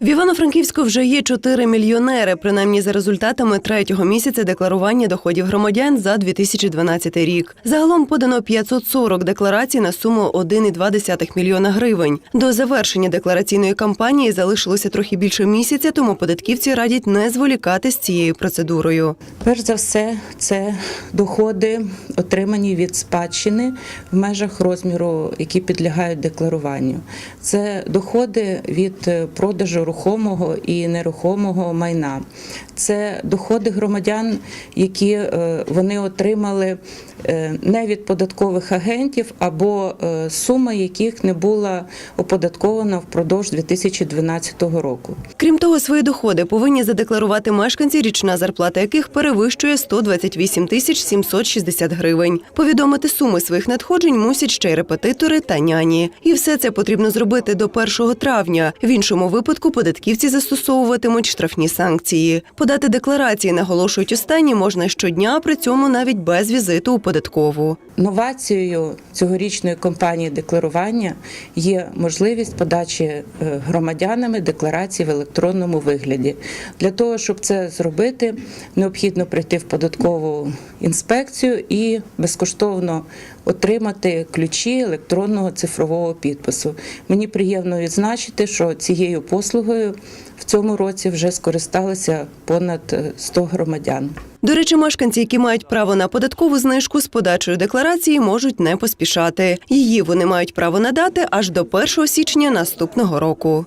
В Івано-Франківську вже є чотири мільйонери, принаймні за результатами третього місяця декларування доходів громадян за 2012 рік. Загалом подано 540 декларацій на суму 1,2 мільйона гривень. До завершення деклараційної кампанії залишилося трохи більше місяця, тому податківці радять не зволікати з цією процедурою. Перш за все, це доходи, отримані від спадщини в межах розміру, які підлягають декларуванню. Це доходи від продажу рухомого і нерухомого майна. Це доходи громадян, які е, вони отримали е, не від податкових агентів або е, сума яких не була оподаткована впродовж 2012 року. Крім того, свої доходи повинні задекларувати мешканці, річна зарплата яких перевищує 128 тисяч 760 гривень. Повідомити суми своїх надходжень мусять ще й репетитори та няні. І все це потрібно зробити до 1 травня. В іншому випадку податківці застосовуватимуть штрафні санкції. Подати декларації, наголошують останні, можна щодня, при цьому навіть без візиту у податкову. Новацією цьогорічної кампанії декларування є можливість подачі е, громадянами декларацій в електронному вигляді. Для того, щоб це зробити, необхідно прийти в податкову інспекцію і безкоштовно отримати ключі електронного цифрового підпису. Мені приємно відзначити, що цією послугою в цьому році вже скористалися понад е, 100 громадян. До речі, мешканці, які мають право на податкову знижку з подачою декларації, можуть не поспішати. Її вони мають право надати аж до 1 січня наступного року.